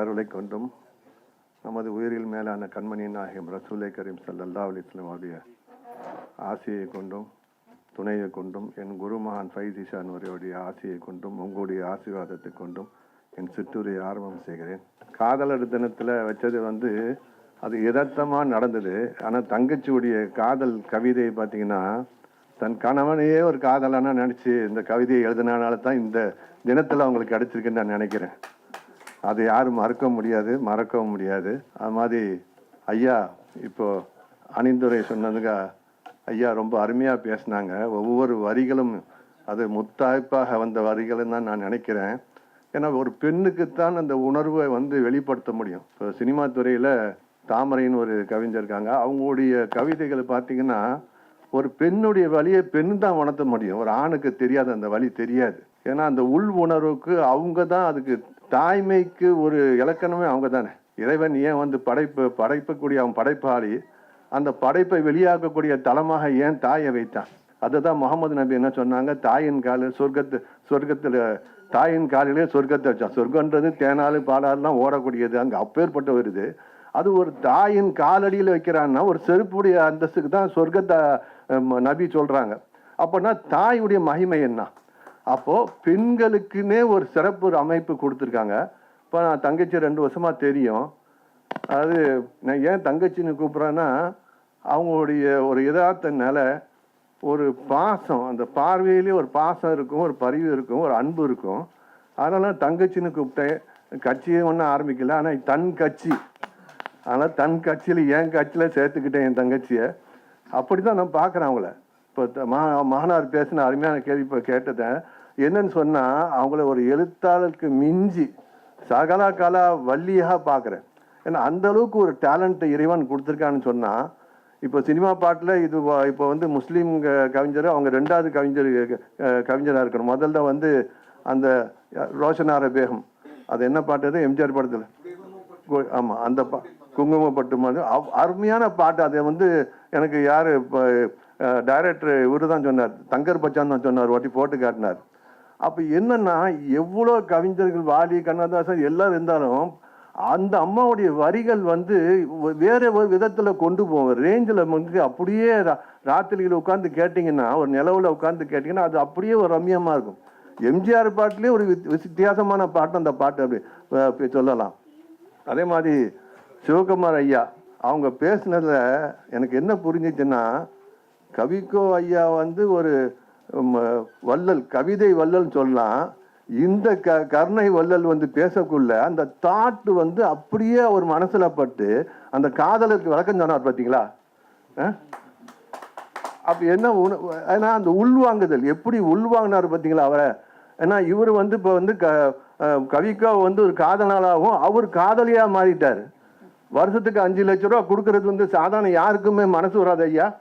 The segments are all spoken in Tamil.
அருளை கொண்டும் நமது உயிரில் மேலான கண்மணி நாயகம் ரசூலை கரீம் சல்லல்லா அலிஸ்லாம் அவருடைய ஆசையை கொண்டும் துணையை கொண்டும் என் குருமகான் ஃபைசிஷான் அவருடைய ஆசையை கொண்டும் உங்களுடைய ஆசீர்வாதத்தை கொண்டும் என் சிற்றூரை ஆரம்பம் செய்கிறேன். காதலர் தினத்தில் வச்சது வந்து அது யதார்த்தமாக நடந்தது. ஆனால் தங்கச்சியுடைய காதல் கவிதையை பார்த்தீங்கன்னா தன் கணவனையே ஒரு காதலான நினச்சி இந்த கவிதையை எழுதினால தான் இந்த தினத்தில் அவங்களுக்கு கிடச்சிருக்குன்னு நான் நினைக்கிறேன். அதை யாரும் மறக்க முடியாது மறக்கவும் முடியாது. அது மாதிரி ஐயா இப்போது அணிந்துரை சொன்னதுங்க ஐயா ரொம்ப அருமையாக பேசினாங்க. ஒவ்வொரு வரிகளும் அது முத்தாய்ப்பாக வந்த வரிகளும் தான் நான் நினைக்கிறேன். ஏன்னா ஒரு பெண்ணுக்குத்தான் அந்த உணர்வை வந்து வெளிப்படுத்த முடியும். இப்போ சினிமா துறையில் தாமரைன்னு ஒரு கவிஞர் இருக்காங்க. அவங்களுடைய கவிதைகளை பார்த்தீங்கன்னா ஒரு பெண்ணுடைய வழியை பெண் தான் உணர்த்த முடியும். ஒரு ஆணுக்கு தெரியாது அந்த வழி தெரியாது. ஏன்னா அந்த உள் உணர்வுக்கு அவங்க தான் அதுக்கு தாய்மைக்கு ஒரு இலக்கணமே அவங்க தானே இறைவன் ஏன் வந்து படைப்பு படைப்பக்கூடிய அவன் படைப்பாளி? அந்த படைப்பை வெளியாக்கக்கூடிய தளமாக ஏன் தாயை வைத்தான்? அதுதான் முகமது நபி என்ன சொன்னாங்க? தாயின் காலில் சொர்க்கத்து சொர்க்கத்தில் தாயின் காலிலே சொர்க்கத்தை வச்சான். சொர்க்கன்றது தேனாலு பாலாறுலாம் ஓடக்கூடியது. அங்கே அப்பேற்பட்ட வருது அது ஒரு தாயின் காலடியில் வைக்கிறான்னா ஒரு செருப்புடைய அந்தஸ்துக்கு தான் சொர்க்கத்தை நபி சொல்கிறாங்க அப்படின்னா தாயுடைய மகிமை என்ன? அப்போ பெண்களுக்குன்னே ஒரு சிறப்பு ஒரு அமைப்பு கொடுத்துருக்காங்க. இப்போ நான் தங்கச்சி ரெண்டு வருஷமா தெரியும். அது நான் ஏன் தங்கச்சின்னு கூப்பிட்றேன்னா அவங்களுடைய ஒரு யதார்த்த நிலை ஒரு பாசம் அந்த பார்வையிலே ஒரு பாசம் இருக்கும் ஒரு பரிவு இருக்கும் ஒரு அன்பு இருக்கும். அதனால தங்கச்சின்னு கூப்பிட்டேன். கட்சியை ஒன்றும் ஆரம்பிக்கல. ஆனால் தன் கட்சி. ஆனால் தன் கட்சியில் என் கட்சியில் சேர்த்துக்கிட்டேன் என் தங்கச்சியை. அப்படி தான் நான் பார்க்குறேன் அவங்கள. இப்போ த- மகா மகனார் பேசின அருமையான கேள்வி இப்போ கேட்டதேன் என்னன்னு சொன்னால் அவங்கள ஒரு எழுத்தாளருக்கு மிஞ்சி சகலா கலா வள்ளியாக பார்க்குறேன் ஏன்னா அந்த அளவுக்கு ஒரு டேலண்ட்டை இறைவன் கொடுத்துருக்கான்னு சொன்னால் இப்போ சினிமா பாட்டில் இது இப்போ வந்து முஸ்லீம் கவிஞர் அவங்க ரெண்டாவது கவிஞர் கவிஞராக இருக்கணும். முதல்ல வந்து அந்த ரோஷனார பேகம் அது என்ன பாட்டு எம்ஜிஆர் படத்தில். ஆமாம் அந்த பா குங்குமப்பட்டு மாதிரி. அருமையான பாட்டு. அதை வந்து எனக்கு யார் இப்போ டைரக்டர் இவரு தான் சொன்னார். தங்கர் பச்சான் தான் சொன்னார். வாட்டி போட்டு காட்டினார். அப்போ என்னன்னா எவ்வளோ கவிஞர்கள் வாலி கண்ணதாசன் எல்லாரும் இருந்தாலும் அந்த அம்மாவுடைய வரிகள் வந்து வேற ஒரு விதத்தில் கொண்டு போவோம் ரேஞ்சில் வந்து அப்படியே ரா- ராத்திரியில் உட்காந்து கேட்டிங்கன்னா ஒரு நிலவில் உட்காந்து கேட்டிங்கன்னா அது அப்படியே ஒரு ரம்யமாக இருக்கும். எம்ஜிஆர் பாட்டிலே ஒரு வித்- வித்தியாசமான பாட்டு அந்த பாட்டு அப்படி சொல்லலாம். அதே மாதிரி சிவகுமார் ஐயா அவங்க பேசுனதில் எனக்கு என்ன புரிஞ்சிச்சுன்னா கவிக்கோ ஐயா வந்து ஒரு வள்ளல் கவிதை வள்ளல் சொல்லலாம். இந்த க கருணை வள்ளல் வந்து பேசக்குள்ள அந்த தாட்டு வந்து அப்படியே ஒரு மனசில் பட்டு அந்த காதலுக்கு விளக்கம் சொன்னார் பார்த்தீங்களா அப்போ என்ன உண- ஏன்னா அந்த உள்வாங்குதல் எப்படி உள்வாங்கினார் பார்த்தீங்களா அவரை? ஏன்னா இவர் வந்து இப்போ வந்து க கவிக்கா வந்து ஒரு காதலாளாகவும் அவர் காதலியாக மாறிட்டார். வருஷத்துக்கு அஞ்சு லட்ச ரூபா கொடுக்கறது வந்து சாதாரண யாருக்குமே மனசு வராது ஐயா.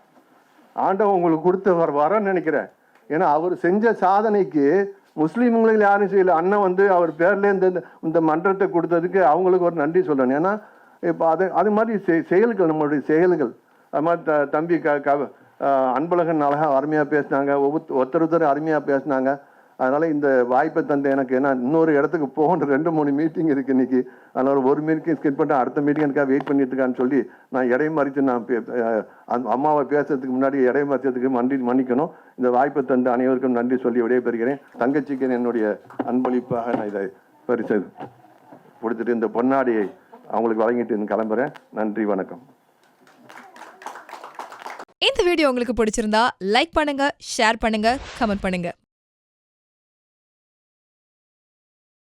ஆண்டவன் உங்களுக்கு கொடுத்த வர வரன்னு நினைக்கிறேன். ஏன்னா அவர் செஞ்ச சாதனைக்கு முஸ்லீம்களுக்கு யாரும் செய்யல. அண்ணன் வந்து அவர் பேர்ல இந்த இந்த மன்றத்தை கொடுத்ததுக்கு அவங்களுக்கு ஒரு நன்றி சொல்லணும். ஏன்னா இப்போ அது அது மாதிரி செ- செயல்கள் நம்மளுடைய செயல்கள். அது மாதிரி த தம்பி க க அன்பழகன் அழகா அருமையாக பேசினாங்க. ஒவ்வொரு ஒருத்தர் ஒருத்தர் அருமையாக பேசினாங்க. அதனால் இந்த வாய்ப்பை தந்த எனக்கு ஏன்னா இன்னொரு இடத்துக்கு போகணும். ரெண்டு மூணு மீட்டிங் இருக்குது இன்னைக்கு. அதனால் ஒரு மீட்டிங் ஸ்கிப் பண்ணிட்டு அடுத்த மீட்டிங் எனக்காக வெயிட் பண்ணிட்டு இருக்கான்னு சொல்லி நான் இடையை மறித்து நான் பே- அம்மாவை பேசுறதுக்கு முன்னாடி இடையை மறிச்சதுக்கு நன்றி மன்னிக்கணும். இந்த வாய்ப்பை தந்த அனைவருக்கும் நன்றி சொல்லி விடைபெறுகிறேன். தங்கச்சிக்கு என்னுடைய அன்பளிப்பாக நான் இதை பரிசு கொடுத்துட்டு இந்த பொன்னாடியை அவங்களுக்கு வழங்கிட்டு கிளம்புறேன். நன்றி வணக்கம். இந்த வீடியோ உங்களுக்கு பிடிச்சிருந்தா லைக் பண்ணுங்க ஷேர் பண்ணுங்க கமெண்ட் பண்ணுங்க.